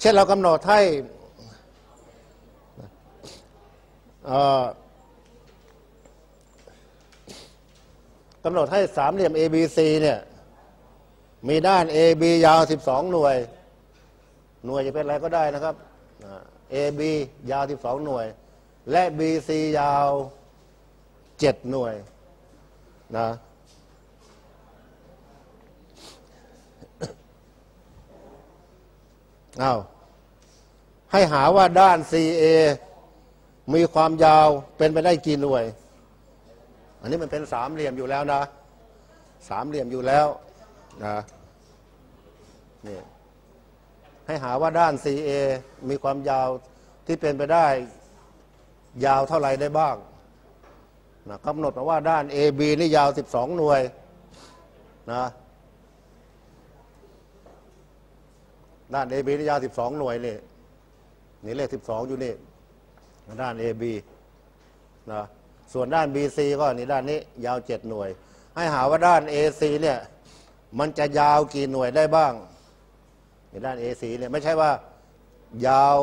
เช่นเรากำหนดให้กำหนดให้สามเหลี่ยม ABC เนี่ยมีด้าน AB ยาว 12 หน่วย หน่วยจะเป็นอะไรก็ได้นะครับ AB ยาว 12 หน่วย และ BC ยาว 7 หน่วยนะ อ้าวให้หาว่าด้าน CA มีความยาวเป็นไปได้กี่หน่วย อันนี้มันเป็นสามเหลี่ยมอยู่แล้วนะ สามเหลี่ยมอยู่แล้วนะนี่ให้หาว่าด้าน CA มีความยาวที่เป็นไปได้ ยาวเท่าไหร่ได้บ้างนะกำหนดมาว่าด้าน AB นี่ยาว 12 หน่วยนะ ด้าน AB นี่ยาว12หน่วยนี่นี่เลข12อยู่นี่ด้าน AB นะส่วนด้าน BC ก็นี่ด้านนี้ ยาว7หน่วย ให้หาว่าด้าน AC เนี่ยมันจะยาวกี่หน่วยได้บ้างในด้าน AC เนี่ยไม่ใช่ว่า ยาว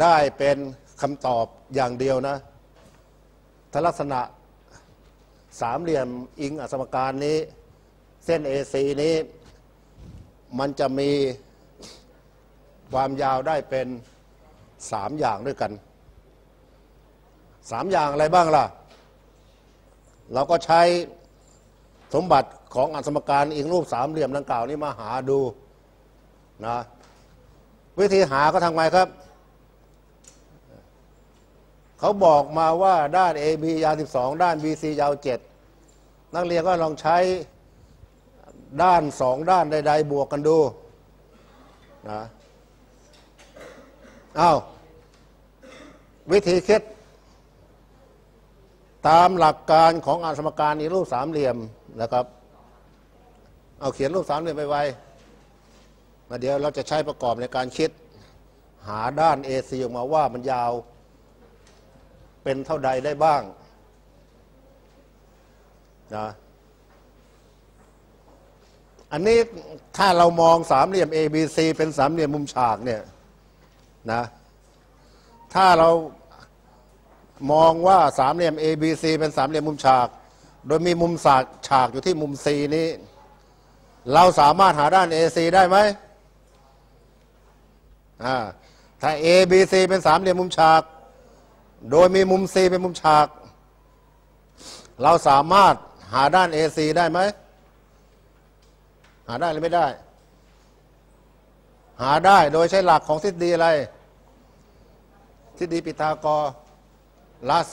ได้เป็นคำตอบอย่างเดียวนะถ้าลักษณะสามเหลี่ยมอิงอสมการนี้ เส้น AC นี้มันจะมีความยาวได้เป็นสามอย่างด้วยกันสามอย่างอะไรบ้างล่ะ เราก็ใช้สมบัติของอัสมการอิงรูปสามเหลี่ยมดังกล่าวนี้มาหาดูนะวิธีหาก็ทำไงครับ เขาบอกมาว่าด้าน AB ยาว 12 ด้าน BC ยาว 7 นักเรียนก็ลองใช้ ด้านสองด้านใดๆบวกกันดูนะอ้าววิธีคิด ตามหลักการของอาสมการในรูปสามเหลี่ยมนะครับ เอาเขียนรูปสามเหลี่ยมไปไว้มาเดี๋ยวเราจะใช้ประกอบในการคิด หาด้าน AC ออกมาว่ามันยาว เป็นเท่าใดได้บ้างนะ อันนี้ถ้าเรามองสามเหลี่ยม ABC เป็นสามเหลี่ยมมุมฉากเนี่ยนะถ้าเรามองว่าสามเหลี่ยม ABC เป็นสามเหลี่ยมมุมฉาก โดยมีมุมฉากฉากอยู่ที่มุม C นี้ เราสามารถหาด้าน AC ได้ไหมอ่าถ้า ABC เป็นสามเหลี่ยมมุมฉาก โดยมีมุม C เป็นมุมฉาก เราสามารถหาด้าน AC ได้ไหม หาได้หรือไม่ได้ หาได้โดยใช้หลักของทฤษฎีอะไร ทฤษฎีปิทากรัส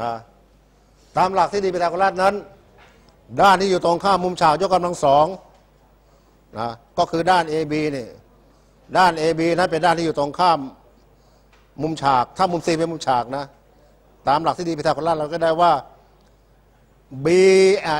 นะตามหลักทฤษฎีปิทากรัสนั้น ด้านที่อยู่ตรงข้ามมุมฉากยกกำลังสองนะก็คือด้าน AB นี่ด้าน AB นั้นเป็นด้านที่อยู่ตรงข้าม มุมฉาก ถ้ามุม C เป็นมุมฉากนะ ตามหลักทฤษฎีปิทากรัสเราก็ได้ว่า B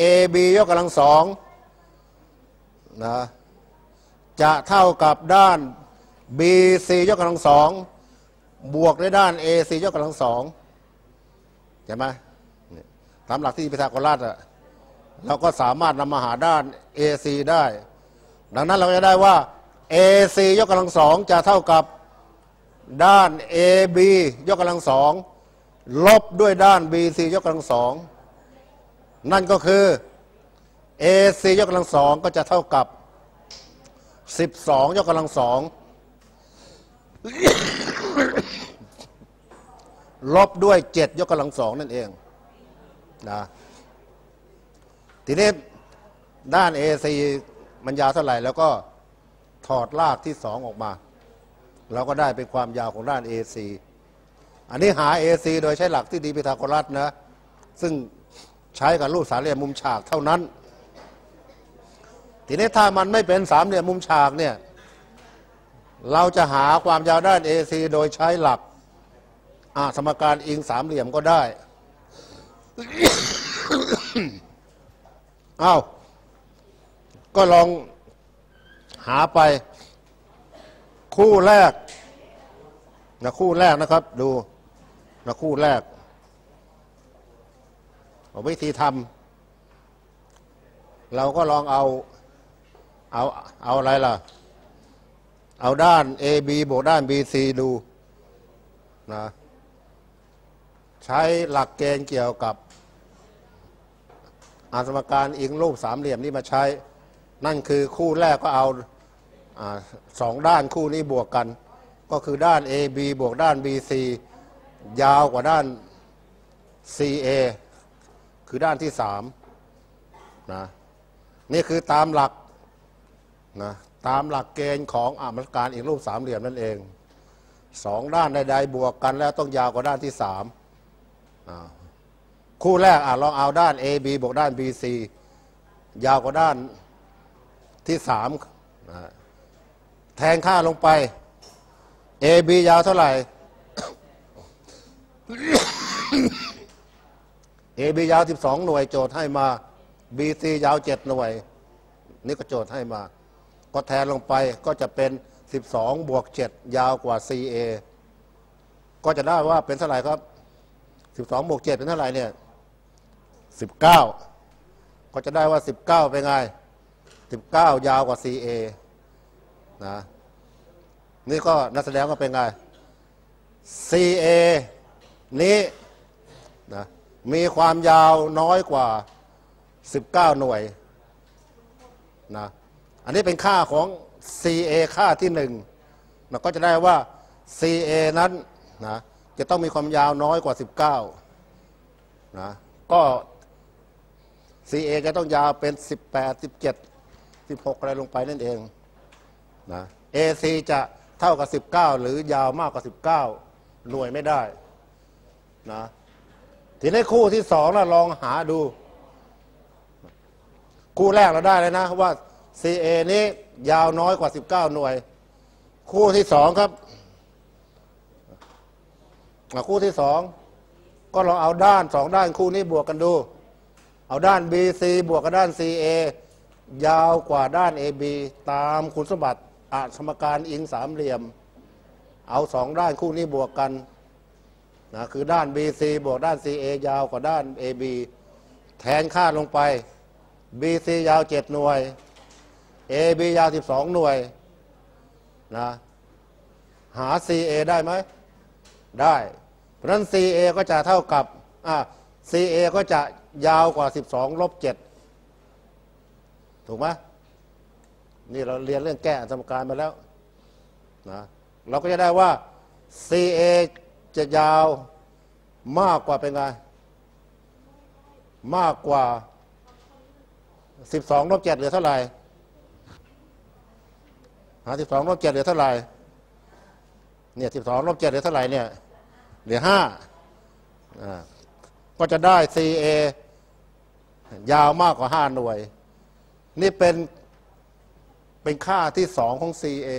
AB ยกกำลังสอง นะจะเท่ากับด้าน BC ยกกำลังสองบวกด้วยด้าน AC ยกกำลังสองใช่ไหมตามหลักที่พิทาโกรัสอะเราก็สามารถนำมาหาด้าน AC ได้ ดังนั้นเราจะได้ว่า AC ยกกำลังสองจะเท่ากับด้าน AB ยกกำลังสองลบด้วยด้าน BC ยกกำลังสองนั่นก็คือ AC ยกกำลังสองก็จะเท่ากับ 12 ยกกำลังสองลบด้วย 7 ยกกำลังสองนั่นเองนะทีนี้ด้าน AC มันยาวเท่าไหร่ แล้วก็ถอดรากที่สองออกมา เราก็ได้เป็นความยาวของด้าน AC อันนี้หา AC โดยใช้หลักที่ดีพิทาโกรัสนะ ซึ่งใช้กับรูปสามเหลี่ยมมุมฉากเท่านั้น ทีนี้ถ้ามันไม่เป็นสามเหลี่ยมมุมฉากเนี่ยเราจะหาความยาวด้าน AC โดยใช้หลักสมการอิงสามเหลี่ยมก็ได้อ้าวก็ลองหาไป คู่แรกนะคู่แรกนะครับ ดูนะคู่แรกวิธีทำเราก็ลองเอา เอาเอาอะไรล่ะ เอาด้าน AB บวกด้าน BC ดูนะใช้หลักเกณฑ์เกี่ยวกับ อาสมการอิงรูปสามเหลี่ยมนี่มาใช้ นั่นคือคู่แรกก็เอาอาสองด้านคู่นี้บวกกัน ก็คือด้าน AB บวกด้าน BC ยาวกว่าด้าน CA คือด้านที่สามนะนี่คือตามหลัก นะตามหลักเกณฑ์ของอามัการอีกรูปสามเหลี่ยมนั่นเองสองด้านใดๆบวกกันแล้วต้องยาวกว่าด้านที่สามคู่แรกอะลองเอาด้าน AB บวกด้าน BC ยาวกว่าด้านที่สามแทนค่าลงไป AB ยาวเท่าไหร่ AB ยาว 12 หน่วยโจทย์ให้มา BC ยาว 7 หน่วย นี่ก็โจทย์ให้มา ก็แทนลงไปก็จะเป็น 12 บวก 7 ยาวกว่า CA ก็จะได้ว่าเป็นเท่าไหร่ครับ 12 บวก 7 เป็นเท่าไหร่เนี่ย 19 ก็จะได้ว่า 19 เป็นไง 19 ยาวกว่า CA นะนี่ก็นักแสดงก็เป็นไง CA นี้นะมีความยาวน้อยกว่า 19 หน่วยนะ อันนี้เป็นค่าของ CA ค่าที่หนึ่งนะก็จะได้ว่า CA นั้นนะจะต้องมีความยาวน้อยกว่า 19นะก็ CA จะต้องยาวเป็น 18 17 16 อะไรลงไปนั่นเองนะ AC จะเท่ากับ 19 หรือยาวมากกว่า 19 หน่วยไม่ได้นะทีนี้คู่ที่สองเราลองหาดู คู่แรกเราได้เลยนะว่า CA นี้ยาวน้อยกว่า 19 หน่วย คู่ที่สองครับคู่ที่สองก็ลองเอาด้านสองด้านคู่นี้บวกกันดู เอาด้าน BC บวกกับด้าน CA ยาวกว่าด้าน AB ตามคุณสมบัติอาสมการอิงสามเหลี่ยม เอาสองด้านคู่นี้บวกกันนะคือด้าน BC บวกด้าน CA ยาวกว่าด้าน AB แทนค่าลงไป BC ยาว7หน่วย AB ยาว12หน่วยนะหา CA ได้ไหมได้ เพราะฉะนั้น CA ก็จะเท่ากับอ่า CA ก็จะยาวกว่า 12ลบ7ถูกไหมนี่เราเรียนเรื่องแก้สมการมาแล้วนะเราก็จะได้ว่า CA จะยาวมากกว่าเป็นไง มากกว่า 12ลบ7เหลือเท่าไหร่ หา12ลบ7เหลือเท่าไหร่เนี่ย12ลบ7เหลือเท่าไหร่เนี่ยเหลือ5อ่าก็จะได้ CA ยาวมากกว่า5หน่วย นี่เป็นเป็นค่าที่สองของ CA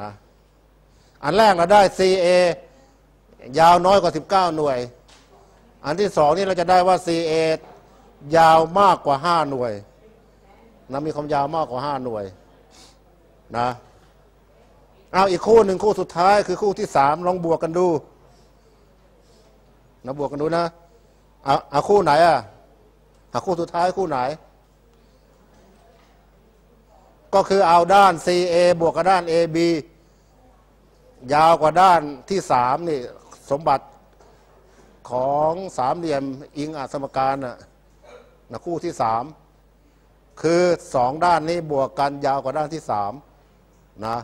นะอันแรกเราได้ CA ยาวน้อยกว่า 19 หน่วย อันที่สองนี่เราจะได้ว่า CA ยาวมากกว่า 5 หน่วยนะมีความยาวมากกว่า 5 หน่วย นะเอาอีกคู่หนึ่งคู่สุดท้าย คือคู่ที่สามลองบวกกันดูนะบวกกันดูนะเอาเอาคู่ไหนอะเอาคู่สุดท้ายคู่ไหน ก็คือเอาด้าน CA บวกกับด้าน AB ยาวกว่าด้านที่สามนี่ สมบัติของสามเหลี่ยมอิงอสมการน่ะนะคู่ที่สามคือสองด้านนี้บวกกันยาวกว่าด้านที่สาม นะ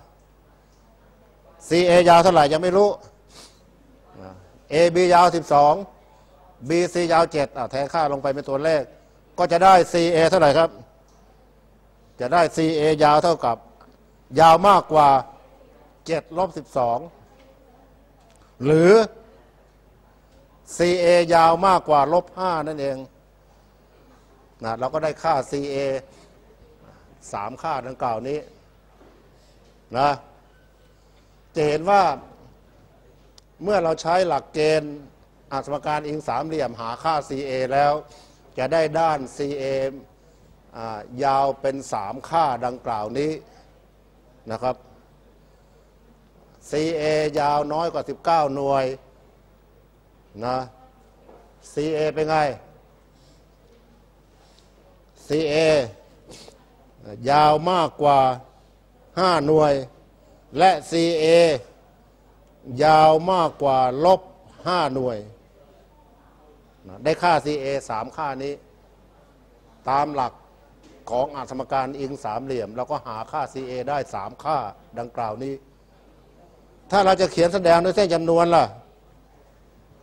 CA ยาวเท่าไหร่ยังไม่รู้ AB ยาว 12 BC ยาว 7อะแทนค่าลงไปเป็นตัวเลข ก็จะได้ CA เท่าไหร่ครับ จะได้ CA ยาวเท่ากับ ยาวมากกว่า7ลบ12 หรือ CA ยาวมากกว่าลบ5นั่นเองนะเราก็ได้ค่า CA สามค่าดังกล่าวนี้ นะจะเห็นว่าเมื่อเราใช้หลักเกณฑ์อัสมการอิงสามเหลี่ยมหาค่า CA แล้ว จะได้ด้าน CA อ่ายาวเป็นสามค่าดังกล่าวนี้นะครับ CA ยาวน้อยกว่า 19 หน่วยนะ CA เป็นไง CA ยาวมากกว่า 5หน่วย และ CA ยาวมากกว่าลบ5หน่วย ได้ค่า CA 3ค่านี้ ตามหลักของอาสมการอิงสามเหลี่ยมเราก็หาค่า CA ได้3ค่าดังกล่าวนี้ ถ้าเราจะเขียนแสดงด้วยเส้นจำนวนล่ะ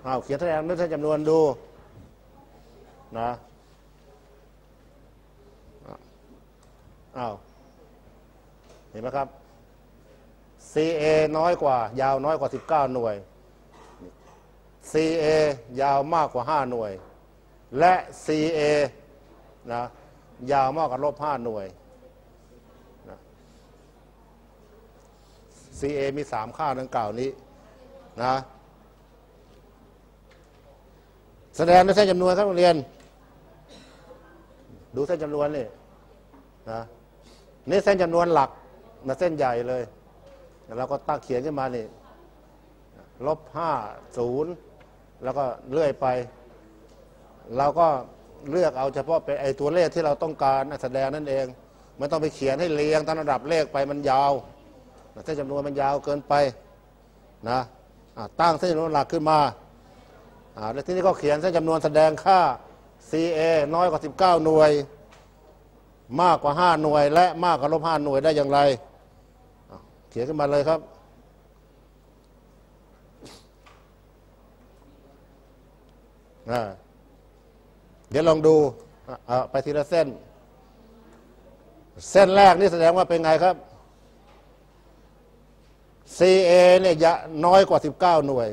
เอาเขียนแสดงด้วยเส้นจำนวนดูนะอ้าว เห็นไหมครับ CA น้อยกว่า ยาวน้อยกว่า 19 หน่วย CA ยาวมากกว่า 5 หน่วย และ CA นะยาวมากกว่าลบ 5 หน่วยนะ CA มี 3 ค่าดังกล่าวนี้นะแสดงในเส้นจำนวนครับนักเรียน ดูเส้นจำนวนนี่นะนี่เส้นจำนวนหลัก นะเส้นใหญ่เลยเราก็ตั้งเขียนขึ้นมานี่ลบห้าศูนย์แล้วก็เลื่อยไป เราก็เลือกเอาเฉพาะเป็นไอ้ตัวเลขที่เราต้องการแสดงนั่นเองไม่ต้องไปเขียนให้เรียงตามระดับเลขไปมันยาวเส้นจำนวนมันยาวเกินไปนะะตั้งเส้นจำนวนหลักขึ้นมาแล้วที่นี้ก็เขียนเส้นจำนวนแสดงค่า CA น้อยกว่า 19 หน่วย มากกว่า 5 หน่วย และมากกว่าลบ5หน่วยได้อย่างไร เขียนขึ้นมาเลยครับเดี๋ยวลองดูไปทีละเส้น เส้นแรกนี่แสดงว่าเป็นไงครับ CA เนี่ยยะน้อยกว่า 19 หน่วย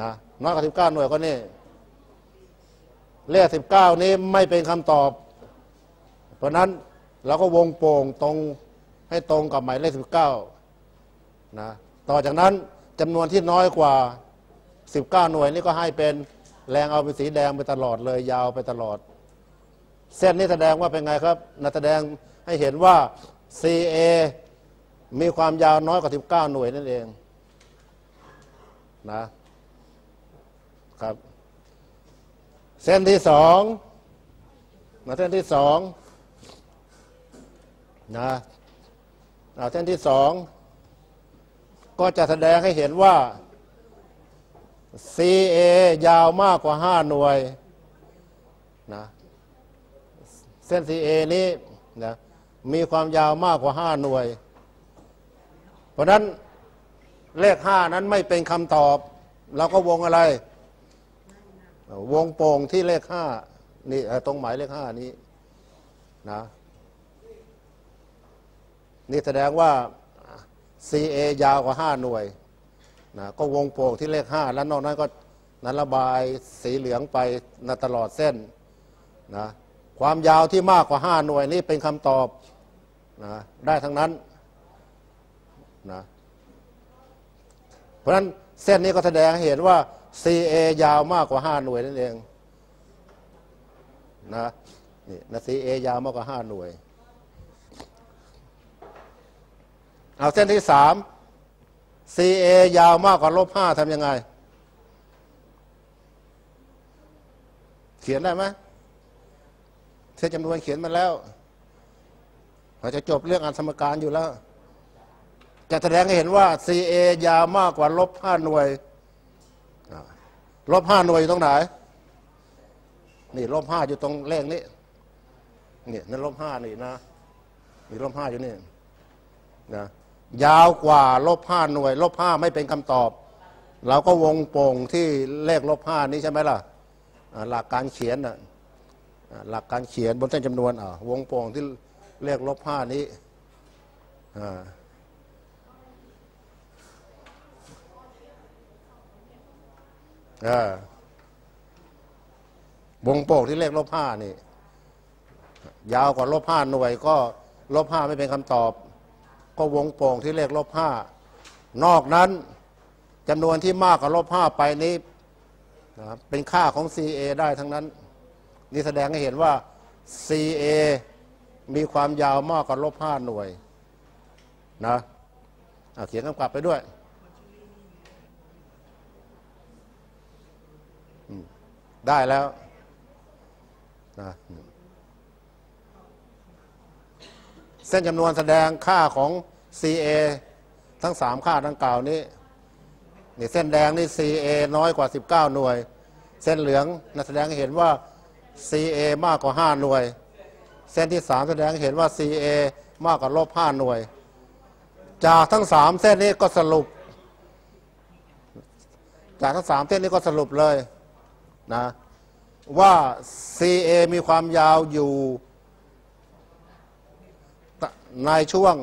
นะน้อยกว่า 19 หน่วยก็นี่ เลข 19 นี้ไม่เป็นคำตอบ เพราะนั้นเราก็วงโป่งตรง ให้ตรงกับหมายเลข19นะต่อจากนั้นจำนวนที่น้อยกว่า 19 หน่วยนี่ก็ให้เป็นแรงเอาเป็นสีแดงไปตลอดเลย ยาวไปตลอด เส้นนี้แสดงว่าเป็นไงครับนะแสดงให้เห็นว่า CA มีความยาวน้อยกว่า 19 หน่วยนั่นเองนะครับ เส้นที่สองนะเส้นที่สองนะ อ่าเส้นที่สองก็จะแสดงให้เห็นว่า CA ยาวมากกว่า 5 หน่วยนะเส้น CA นี้นะมีความยาวมากกว่า 5 หน่วย เพราะนั้นเลข 5 นั้นไม่เป็นคำตอบ เราก็วงอะไร วงโป่งที่เลข 5 นี่ตรงหมายเลข 5 นี้นะ นี่แสดงว่า CA ยาวกว่า 5 หน่วยนะก็วงโป่งที่เลข 5 แล้วนอกนั้นก็นั้นระบายสีเหลืองไปนะตลอดเส้นนะความยาวที่มากกว่า 5 หน่วยนี่เป็นคำตอบนะได้ทั้งนั้นนะเพราะนั้นเส้นนี้ก็แสดงให้เห็นว่า CA ยาวมากกว่า 5 หน่วยนั่นเองนะนี่นะ CA ยาวมากกว่า 5 หน่วย เอาเส้นที่3 CA ยาวมากกว่าลบ5ทำยังไง เขียนได้ไหมเส้นจำนวนเขียนมาแล้วเราจะจบเรื่องอันสมการอยู่แล้ว จะแสดงให้เห็นว่า CA ยาวมากกว่าลบ5หน่วยอ่าลบ5หน่วยอยู่ตรงไหน นี่ลบ5อยู่ตรงเลขนี้นี่นั่นลบ5นี่นะนี่ลบ5อยู่นี่นะ ยาวกว่าลบ5หน่วย ลบ5ไม่เป็นคำตอบ เราก็วงโป่งที่เลขลบ5นี้ใช่ไหมล่ะหลักการเขียนน่ะหลักการเขียนบนเส้นจำนวนอ่าวงโป่งที่เลขลบ5นี้อ่าวงโป่งที่เลขลบห้านี่ ยาวกว่าลบห้าหน่วย ก็ลบห้าไม่เป็นคำตอบ ก็วงโป่งที่เลขลบห้านอกนั้นจำนวนที่มากกว่าลบห้าไปนี้นะเป็นค่าของ CA ได้ทั้งนั้น นี่แสดงให้เห็นว่า CA มีความยาวมากกว่าลบห้าหน่วยนะอะเขียนกำกับไปด้วยได้แล้วนะ เส้นจำนวนแสดงค่าของ CA ทั้ง 3 ค่าดังกล่าวนี้นี่เส้นแดงนี่ CA น้อยกว่า 19 หน่วย เส้นเหลืองนะแสดงให้เห็นว่า CA มากกว่า 5 หน่วย เส้นที่ 3 แสดงให้เห็นว่า CA มากกว่าลบ5หน่วย จากทั้ง 3 เส้นนี้ก็สรุป จากทั้ง 3 เส้นนี้ก็สรุปเลยนะว่า CA มีความยาวอยู่ ในช่วง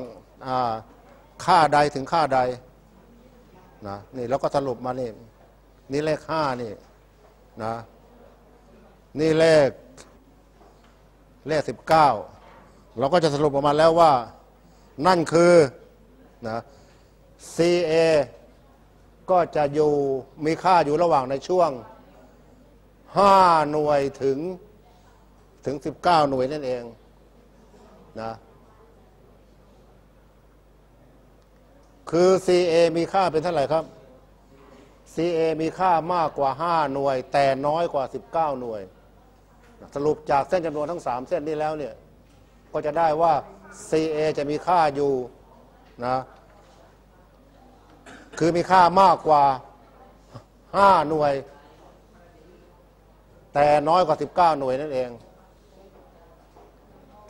ค่าใดถึงค่าใดนะนี่แล้วก็สรุปมานี่นี่เลขห้านี่นะนี่เลขเลขสิบเก้าเราก็จะสรุปออกมาแล้วว่า นั่นคือนะ CA ก็จะอยู่มีค่าอยู่ระหว่างในช่วง5หน่วยถึงถึง19หน่วยนั่นเองนะ คือ CA มีค่าเป็นเท่าไหร่ครับ CA มีค่ามากกว่า 5 หน่วย แต่น้อยกว่า 19 หน่วย สรุปจากเส้นจำนวนทั้ง 3 เส้นนี้แล้วเนี่ย ก็จะได้ว่า CA จะมีค่าอยู่นะ คือมีค่ามากกว่า 5 หน่วย แต่น้อยกว่า 19 หน่วยนั่นเอง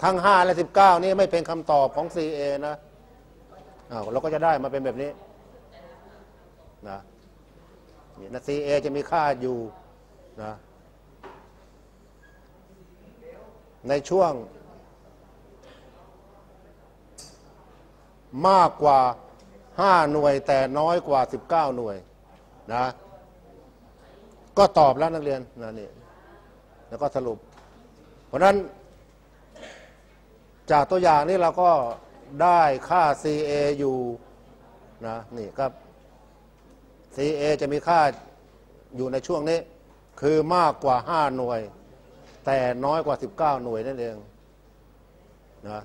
ทั้ง 5 และ 19 นี่ไม่เป็นคำตอบของ CA นะ อ้าวเราก็จะได้มาเป็นแบบนี้นะนี่นะ CA จะมีค่าอยู่นะในช่วง มากกว่า 5 หน่วยแต่น้อยกว่า 19 หน่วยนะก็ตอบแล้วนักเรียนนะนี่แล้วก็สรุป เพราะนั้นจากตัวอย่างนี้เราก็ ได้ค่า CA อยู่นะนี่ครับ CA จะมีค่าอยู่ในช่วงนี้ คือมากกว่า 5 หน่วย แต่น้อยกว่า 19 หน่วยนั่นเองนะ